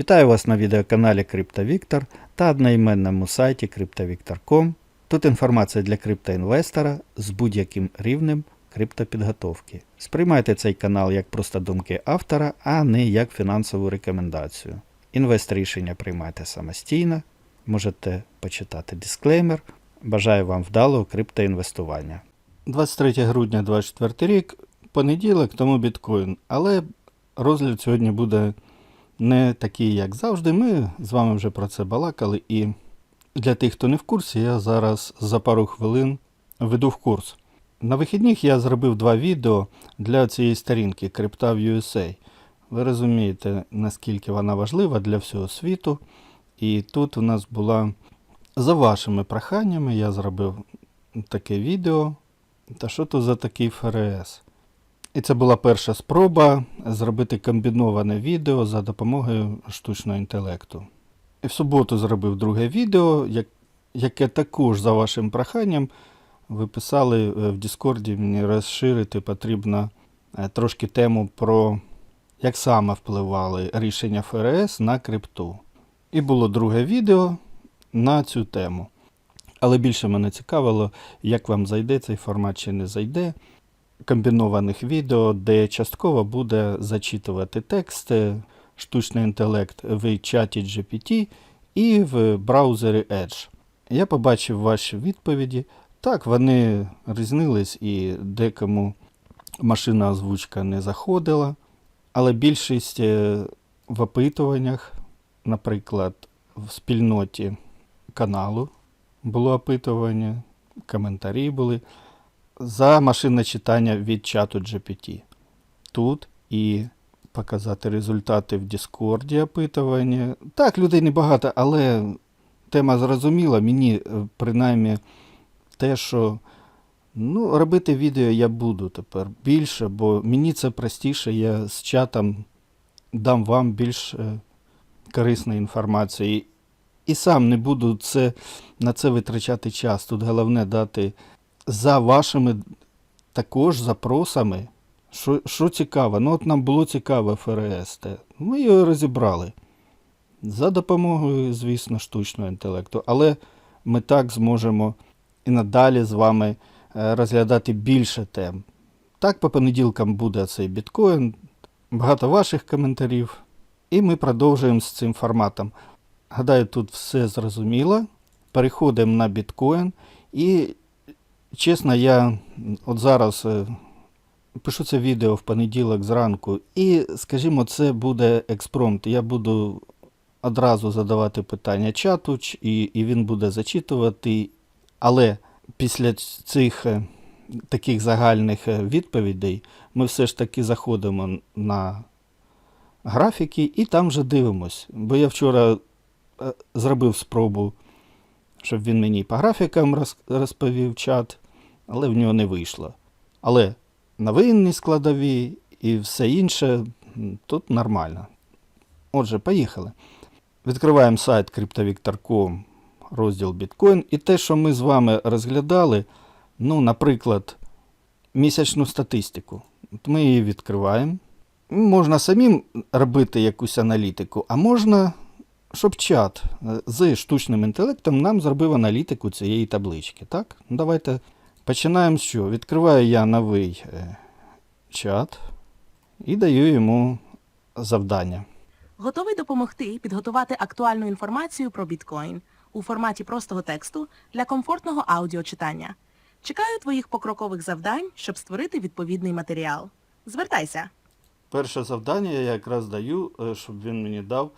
Вітаю вас на відеоканалі CryptoVictor та одноіменному сайті CryptoVictor.com. Тут інформація для криптоінвестора з будь-яким рівнем криптопідготовки. Сприймайте цей канал як просто думки автора, а не як фінансову рекомендацію. Інвест рішення приймайте самостійно, можете почитати дисклеймер. Бажаю вам вдалого криптоінвестування. 23 грудня 2024 рік, понеділок, тому біткоін. Але розгляд сьогодні буде не такий, як завжди. Ми з вами вже про це балакали. І для тих, хто не в курсі, я зараз за пару хвилин веду в курс. На вихідних я зробив два відео для цієї сторінки USA. Ви розумієте, наскільки вона важлива для всього світу. І тут у нас була за вашими проханнями, я зробив таке відео. Та що то за такий ФРС? І це була перша спроба зробити комбіноване відео за допомогою штучного інтелекту. І в суботу зробив друге відео, яке також за вашим проханням ви писали е, в Діскорді, мені розширити потрібно е, трошки тему про як саме впливали рішення ФРС на крипту. І було друге відео на цю тему. Але більше мене цікавило, як вам зайде цей формат чи не зайде. Комбінованих відео, де частково буде зачитувати тексти, штучний інтелект в чаті GPT і в браузері Edge. Я побачив ваші відповіді. Так, вони різнились і декому машина озвучка не заходила, але більшість е, в опитуваннях, наприклад, в спільноті каналу було опитування, коментарі були за машинне читання від чату GPT. Тут і показати результати в Діскорді опитування. Так, людей небагато, але тема зрозуміла. Мені е, принаймні те, що ну, робити відео я буду тепер більше, бо мені це простіше, я з чатом дам вам більш е, корисної інформації. І сам не буду це, на це витрачати час. Тут головне дати за вашими також запросами. Що, що цікаво? Ну, от нам було цікаво ФРС. Те. Ми його розібрали. За допомогою, звісно, штучного інтелекту. Але ми так зможемо і надалі з вами е, розглядати більше тем. Так, по понеділкам буде цей біткоін, багато ваших коментарів. І ми продовжуємо з цим форматом. Гадаю, тут все зрозуміло. Переходимо на біткоін. І чесно, я от зараз е, пишу це відео в понеділок зранку. І, скажімо, це буде експромт. Я буду одразу задавати питання чату, і, і він буде зачитувати. Але після цих е, таких загальних е, відповідей ми все ж таки заходимо на графіки і там вже дивимось. Бо я вчора зробив спробу, щоб він мені по графікам розповів чат, але в нього не вийшло. Але новинні складові і все інше тут нормально. Отже, поїхали. Відкриваємо сайт cryptovictor.com, розділ біткоін. І те, що ми з вами розглядали, ну, наприклад, місячну статистику. От ми її відкриваємо. Можна самим робити якусь аналітику, а можна, щоб чат е, з штучним інтелектом нам зробив аналітику цієї таблички. Так? Давайте починаємо з чого. Відкриваю я новий е, чат і даю йому завдання. Готовий допомогти підготувати актуальну інформацію про біткоін у форматі простого тексту для комфортного аудіочитання. Чекаю твоїх покрокових завдань, щоб створити відповідний матеріал. Звертайся. Перше завдання я якраз даю, е, щоб він мені дав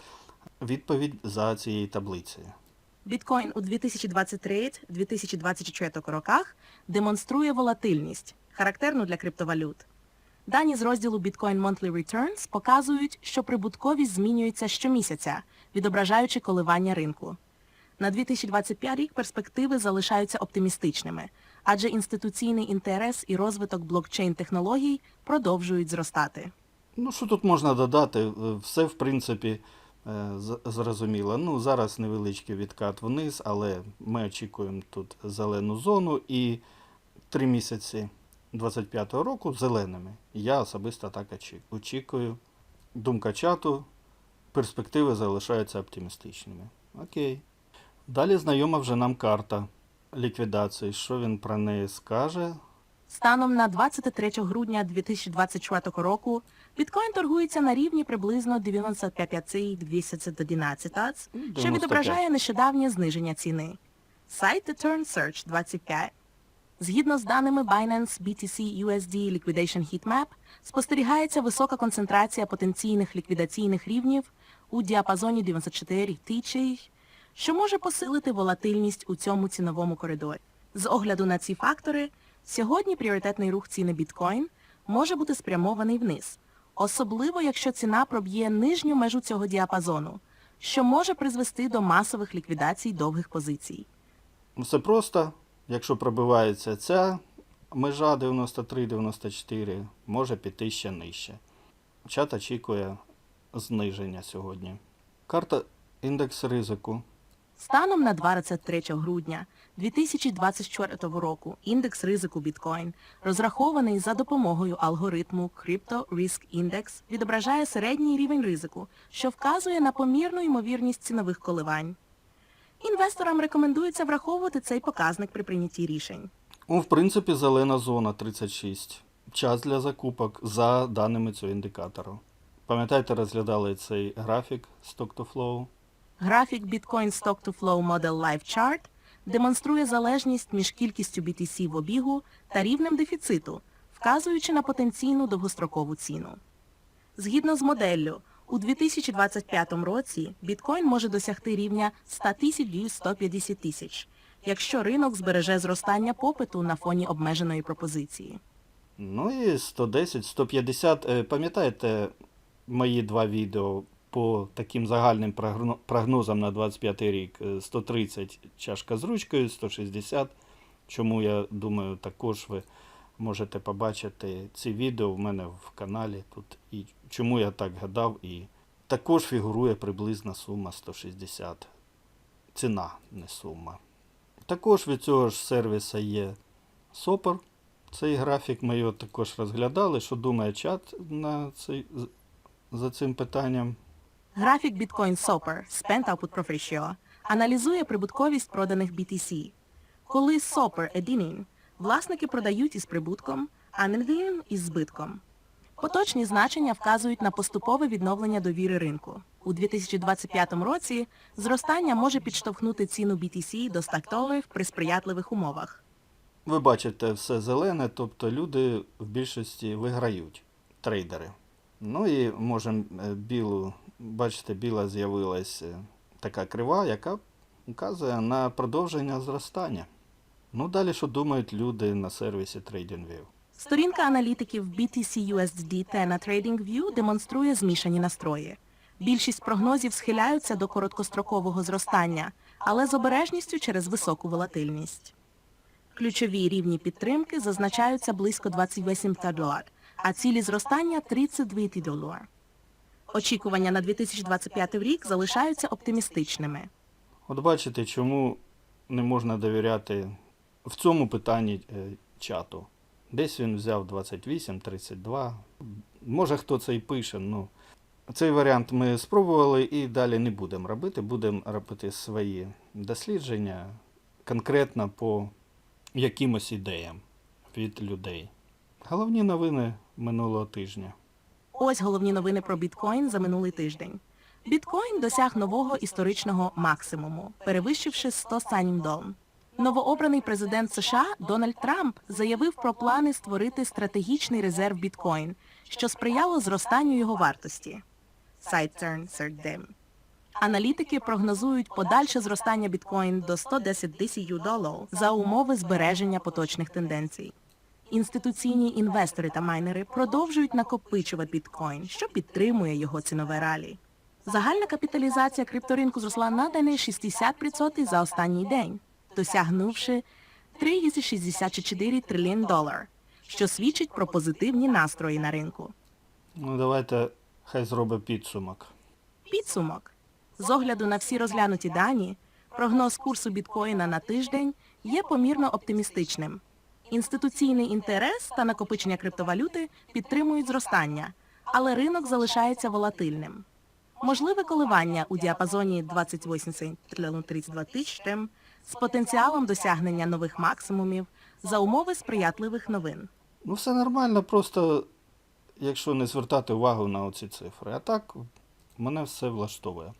відповідь за цією таблицею. Біткоін у 2023-2024 роках демонструє волатильність, характерну для криптовалют. Дані з розділу Bitcoin Monthly Returns показують, що прибутковість змінюється щомісяця, відображаючи коливання ринку. На 2025 рік перспективи залишаються оптимістичними, адже інституційний інтерес і розвиток блокчейн-технологій продовжують зростати. Ну, що тут можна додати? Е, Все, в принципі, зрозуміло. Ну, зараз невеличкий відкат вниз, але ми очікуємо тут зелену зону і три місяці 25-го року зеленими. Я особисто так очі- очікую. Думка чату перспективи залишаються оптимістичними. Окей. Далі знайома вже нам карта ліквідації. Що він про неї скаже? Станом на 23 грудня 2024 року біткоін торгується на рівні приблизно 95,211, що відображає нещодавнє зниження ціни. Сайт The Turn Search 25. Згідно з даними Binance BTC USD Liquidation Heatmap, спостерігається висока концентрація потенційних ліквідаційних рівнів у діапазоні 94 тисяч, що може посилити волатильність у цьому ціновому коридорі. З огляду на ці фактори, сьогодні пріоритетний рух ціни біткоін може бути спрямований вниз, особливо якщо ціна проб'є нижню межу цього діапазону, що може призвести до масових ліквідацій довгих позицій. Все просто. Якщо пробивається ця межа 93-94, може піти ще нижче. Чат очікує зниження сьогодні. Карта індекс ризику. Станом на 23 грудня 2024 року індекс ризику біткоін, розрахований за допомогою алгоритму Crypto Risk Index, відображає середній рівень ризику, що вказує на помірну ймовірність цінових коливань. Інвесторам рекомендується враховувати цей показник при прийнятті рішень. Ну, в принципі, зелена зона 36. Час для закупок за даними цього індикатору. Пам'ятаєте, розглядали цей графік Stock to Flow? Графік Bitcoin Stock to Flow Model Live Chart демонструє залежність між кількістю BTC в обігу та рівнем дефіциту, вказуючи на потенційну довгострокову ціну. Згідно з моделлю, у 2025 році біткоін може досягти рівня 100 тисяч і 150 тисяч, якщо ринок збереже зростання попиту на фоні обмеженої пропозиції. Ну і 110, 150. Е, Пам'ятаєте мої два відео по таким загальним прогнозам на 25 рік? Е, 130 чашка з ручкою, 160. Чому я думаю, також ви можете побачити ці відео в мене в каналі тут. І чому я так гадав, і також фігурує приблизна сума 160. Ціна, не сума. Також від цього ж сервіса є Сопер. Цей графік ми його також розглядали. Що думає чат на цей, за цим питанням? Графік Bitcoin Soper Spend Output Prof Ratio аналізує прибутковість проданих BTC. Коли Soper Едінін, власники продають із прибутком, а Нингін із збитком. Поточні значення вказують на поступове відновлення довіри ринку. У 2025 році зростання може підштовхнути ціну BTC до 100 доларів при сприятливих умовах. Ви бачите все зелене, тобто люди в більшості виграють, трейдери. Ну і можемо е, білу, бачите, біла з'явилась е, така крива, яка вказує на продовження зростання. Ну далі, що думають люди на сервісі TradingView? Сторінка аналітиків BTC USD та на TradingView демонструє змішані настрої. Більшість прогнозів схиляються до короткострокового зростання, але з обережністю через високу волатильність. Ключові рівні підтримки зазначаються близько 28 долар, а цілі зростання 32 долар. Очікування на 2025 рік залишаються оптимістичними. От бачите, чому не можна довіряти в цьому питанні е, чату. Десь він взяв 28, 32. Може хто це і пише. Ну, цей варіант ми спробували і далі не будемо робити. Будемо робити свої дослідження конкретно по якимось ідеям від людей. Головні новини минулого тижня. Ось головні новини про біткоін за минулий тиждень. Біткоін досяг нового історичного максимуму, перевищивши 100 санім дон. Новообраний президент США Дональд Трамп заявив про плани створити стратегічний резерв біткоін, що сприяло зростанню його вартості. Аналітики прогнозують подальше зростання біткоін до 110 тисяч доларів за умови збереження поточних тенденцій. Інституційні інвестори та майнери продовжують накопичувати біткоін, що підтримує його цінове ралі. Загальна капіталізація крипторинку зросла на день 60% за останній день, досягнувши 3,64 трильйон долар, що свідчить про позитивні настрої на ринку. Ну, давайте хай зробить підсумок. Підсумок. З огляду на всі розглянуті дані, прогноз курсу біткоїна на тиждень є помірно оптимістичним. Інституційний інтерес та накопичення криптовалюти підтримують зростання, але ринок залишається волатильним. Можливе коливання у діапазоні 28-32 тисячем з потенціалом досягнення нових максимумів за умови сприятливих новин. Ну, все нормально, просто якщо не звертати увагу на оці цифри. А так, мене все влаштовує.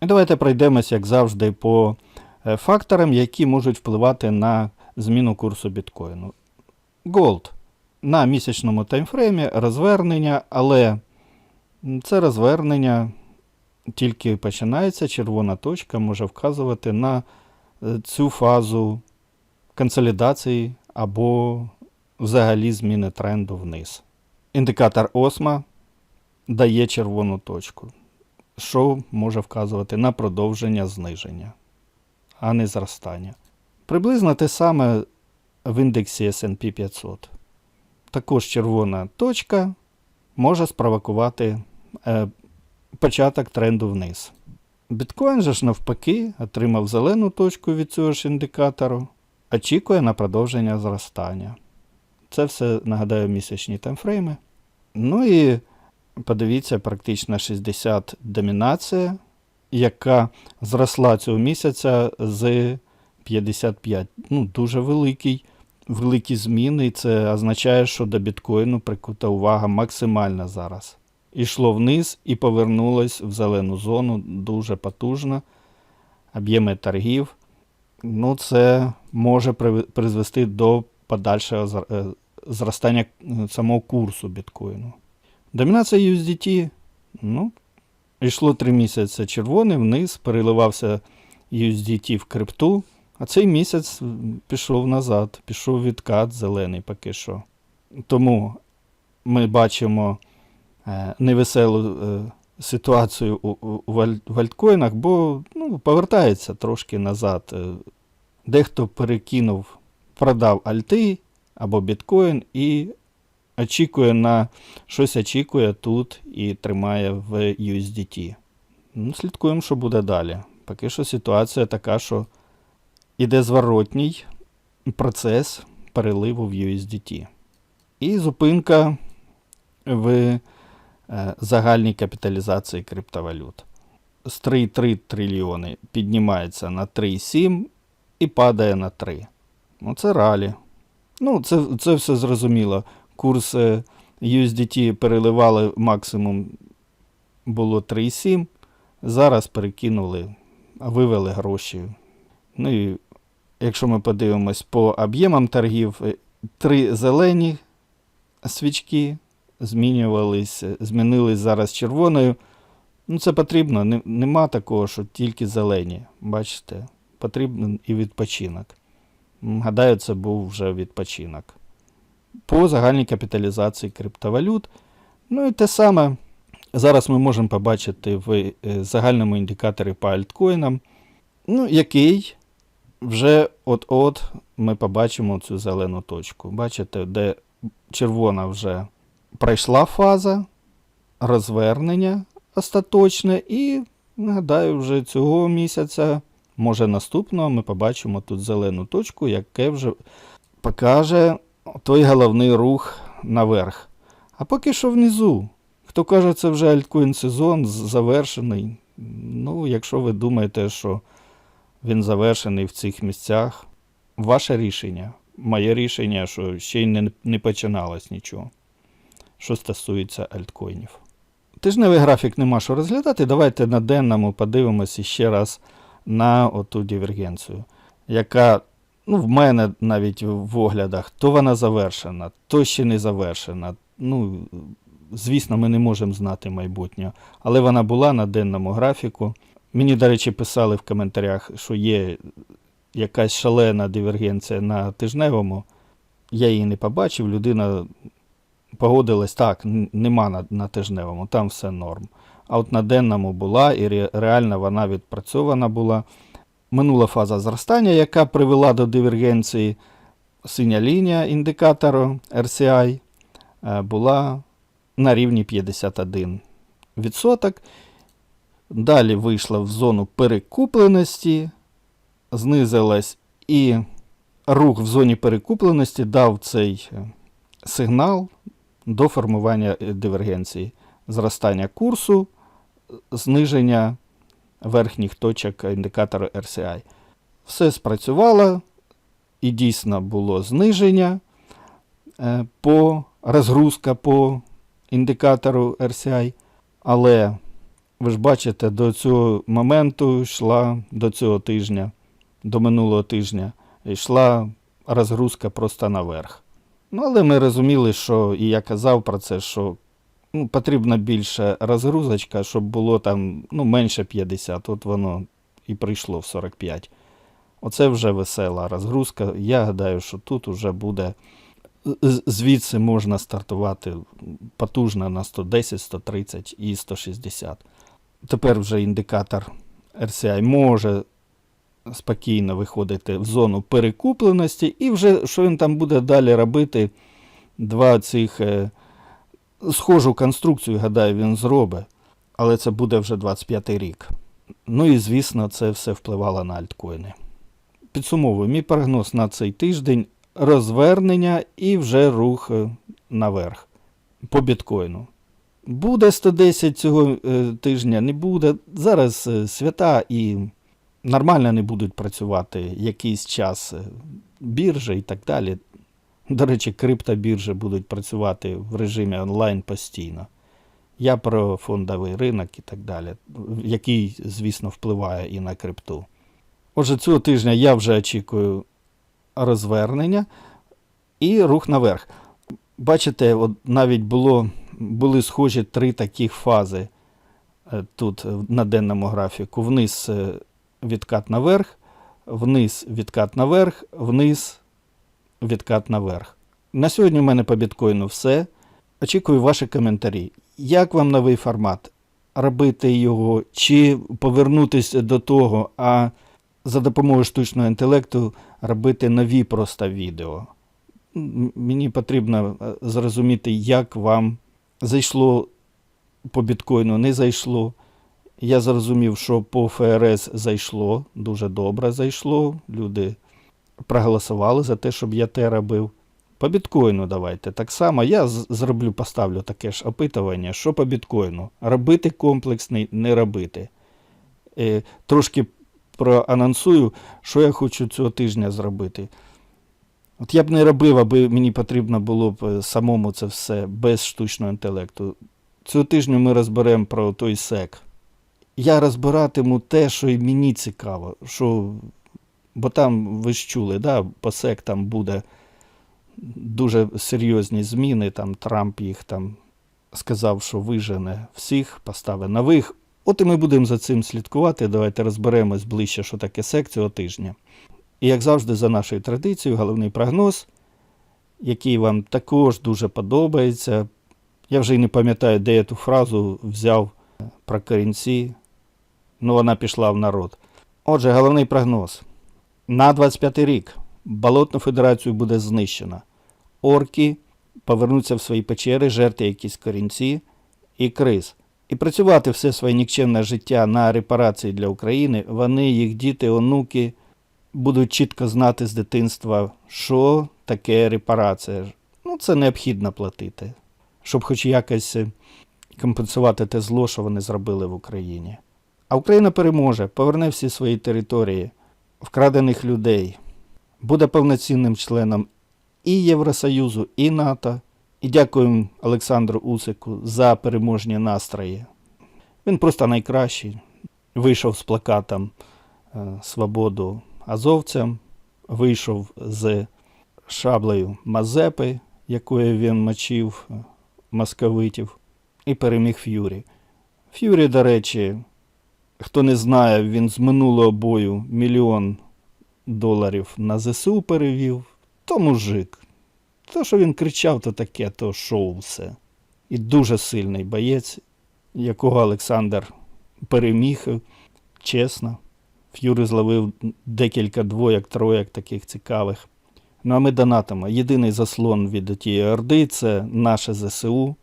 І давайте пройдемось, як завжди, по е, факторам, які можуть впливати на зміну курсу біткоїну. Gold. На місячному таймфреймі розвернення, але це розвернення тільки починається, червона точка може вказувати на е, цю фазу консолідації або взагалі зміни тренду вниз. Індикатор осма дає червону точку, що може вказувати на продовження зниження, а не зростання. Приблизно те саме в індексі SP 500. Також червона точка може спровокувати е, початок тренду вниз. Біткоін же ж навпаки отримав зелену точку від цього ж індикатору, очікує на продовження зростання. Це все, нагадаю, місячні таймфрейми. Ну і подивіться, практично 60 домінація, яка зросла цього місяця з 55. Ну, дуже великий, великі зміни. і Це означає, що до біткоїну прикута увага максимальна зараз. Ішло вниз і повернулось в зелену зону дуже потужно. Об'єми торгів. Ну, це може призвести до подальшого е, зростання е, самого курсу біткоїну. Домінація USDT, ну, йшло три місяці червоний вниз, переливався USDT в крипту, а цей місяць пішов назад, пішов відкат зелений поки що. Тому ми бачимо е, невеселу е, ситуацію у, у, у в альткоїнах, бо ну, повертається трошки назад. Е, Дехто перекинув, продав альти або біткоін і очікує на щось очікує тут і тримає в USDT. Ну, слідкуємо, що буде далі. Поки що ситуація така, що іде зворотній процес переливу в USDT. І зупинка в е, загальній капіталізації криптовалют. З 3,3 трильйони піднімається на 3,7 і падає на 3. Ну, це ралі. Ну, це, це все зрозуміло. Курс е, USDT переливали максимум було 3,7. Зараз перекинули, вивели гроші. Ну і якщо ми подивимось по об'ємам торгів, е, три зелені свічки змінювались, е, змінились зараз червоною. Ну, це потрібно. Нема такого, що тільки зелені. Бачите, потрібен і відпочинок. Гадаю, це був вже відпочинок. По загальній капіталізації криптовалют. Ну і те саме. Зараз ми можемо побачити в е, загальному індикаторі по альткоїнам, ну, який вже от-от ми побачимо цю зелену точку. Бачите, де червона вже пройшла фаза розвернення остаточне, і нагадаю, вже цього місяця, може наступного, ми побачимо тут зелену точку, яке вже покаже той головний рух наверх. А поки що внизу. Хто каже, це вже альткоін сезон завершений. Ну, якщо ви думаєте, що він завершений в цих місцях, ваше рішення. Моє рішення, що ще й не, не починалось нічого, що стосується альткоїнів. Тижневий графік нема що розглядати. Давайте на денному подивимося ще раз на оту дивергенцію, яка ну, в мене навіть в оглядах, то вона завершена, то ще не завершена. Ну, звісно, ми не можемо знати майбутнього, але вона була на денному графіку. Мені, до речі, писали в коментарях, що є якась шалена дивергенція на тижневому. Я її не побачив, людина погодилась, так, нема на, на тижневому, там все норм. А от на денному була, і ре- реально вона відпрацьована була. Минула фаза зростання, яка привела до дивергенції. Синя лінія індикатору RCI е, була на рівні 51%. Далі вийшла в зону перекупленості, знизилась і рух в зоні перекупленості дав цей е, сигнал до формування е, дивергенції. Зростання курсу зниження верхніх точок індикатора RCI. Все спрацювало, і дійсно було зниження е, по розгрузка по індикатору RCI, але ви ж бачите, до цього моменту йшла до цього тижня, до минулого тижня, йшла розгрузка просто наверх. Ну, але ми розуміли, що, і я казав про це, що ну, потрібна більша розгрузочка, щоб було там ну, менше 50, от воно і прийшло в 45. Оце вже весела розгрузка. Я гадаю, що тут вже буде. Звідси можна стартувати потужно на 110, 130 і 160. Тепер вже індикатор RCI може спокійно виходити в зону перекупленості, і вже що він там буде далі робити, два цих е, схожу конструкцію, гадаю, він зробить, але це буде вже 25 рік. Ну і звісно, це все впливало на альткоїни. Підсумовую, мій прогноз на цей тиждень розвернення і вже рух е, наверх по біткоїну. Буде 110 цього е, тижня, не буде. Зараз е, свята і нормально не будуть працювати якийсь час е, біржі і так далі. До речі, криптобіржі будуть працювати в режимі онлайн постійно. Я про фондовий ринок і так далі, який, звісно, впливає і на крипту. Отже, цього тижня я вже очікую розвернення і рух наверх. Бачите, от навіть було, були схожі три таких фази е, тут е, на денному графіку. Вниз е, відкат наверх, вниз відкат наверх, вниз відкат наверх. На сьогодні в мене по біткоїну все. Очікую ваші коментарі. Як вам новий формат? Робити його чи повернутися до того, а за допомогою штучного інтелекту робити нові просто відео. Мені потрібно зрозуміти, як вам зайшло по біткоїну, не зайшло. Я зрозумів, що по ФРС зайшло, дуже добре зайшло. Люди проголосували за те, щоб я те робив. По біткоїну давайте. Так само я зроблю, поставлю таке ж опитування, що по біткоїну. Робити комплексний, не робити. Е, трошки проанонсую, що я хочу цього тижня зробити. От я б не робив, аби мені потрібно було б е, самому це все без штучного інтелекту. Цього тижня ми розберемо про той сек. Я розбиратиму те, що і мені цікаво, що, бо там ви ж чули, да, по сек там буде дуже серйозні зміни. Там Трамп їх там сказав, що вижене всіх, поставить нових. От і ми будемо за цим слідкувати. Давайте розберемось ближче, що таке сек цього тижня. І як завжди, за нашою традицією, головний прогноз, який вам також дуже подобається. Я вже й не пам'ятаю, де я ту фразу взяв про корінці. Ну, вона пішла в народ. Отже, головний прогноз. На 25 рік Болотну Федерацію буде знищено. Орки повернуться в свої печери, жерти якісь корінці і криз. І працювати все своє нікчемне життя на репарації для України, вони, їх діти, онуки будуть чітко знати з дитинства, що таке репарація. Ну, це необхідно платити, щоб хоч якось е, компенсувати те зло, що вони зробили в Україні. А Україна переможе, поверне всі свої території, вкрадених людей, буде повноцінним членом і Євросоюзу, і НАТО. І дякуємо Олександру Усику за переможні настрої. Він просто найкращий. Вийшов з плакатом е, Свободу азовцям, вийшов з шаблею Мазепи, якою він мочив московитів, і переміг Ф'юрі. Ф'юрі, до речі, хто не знає, він з минулого бою мільйон доларів на ЗСУ перевів. То мужик. То, що він кричав, то таке, то шоу все. І дуже сильний боєць, якого Олександр переміг чесно. Ф'юри зловив декілька двоєк, троєк таких цікавих. Ну а ми донатимо. Єдиний заслон від тієї орди це наше ЗСУ.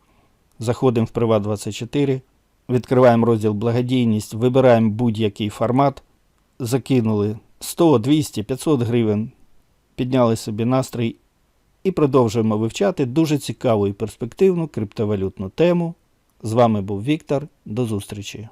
Заходимо в Приват 24, відкриваємо розділ благодійність, вибираємо будь-який формат, закинули 100, 200, 500 гривень, підняли собі настрій і продовжуємо вивчати дуже цікаву і перспективну криптовалютну тему. З вами був Віктор. До зустрічі!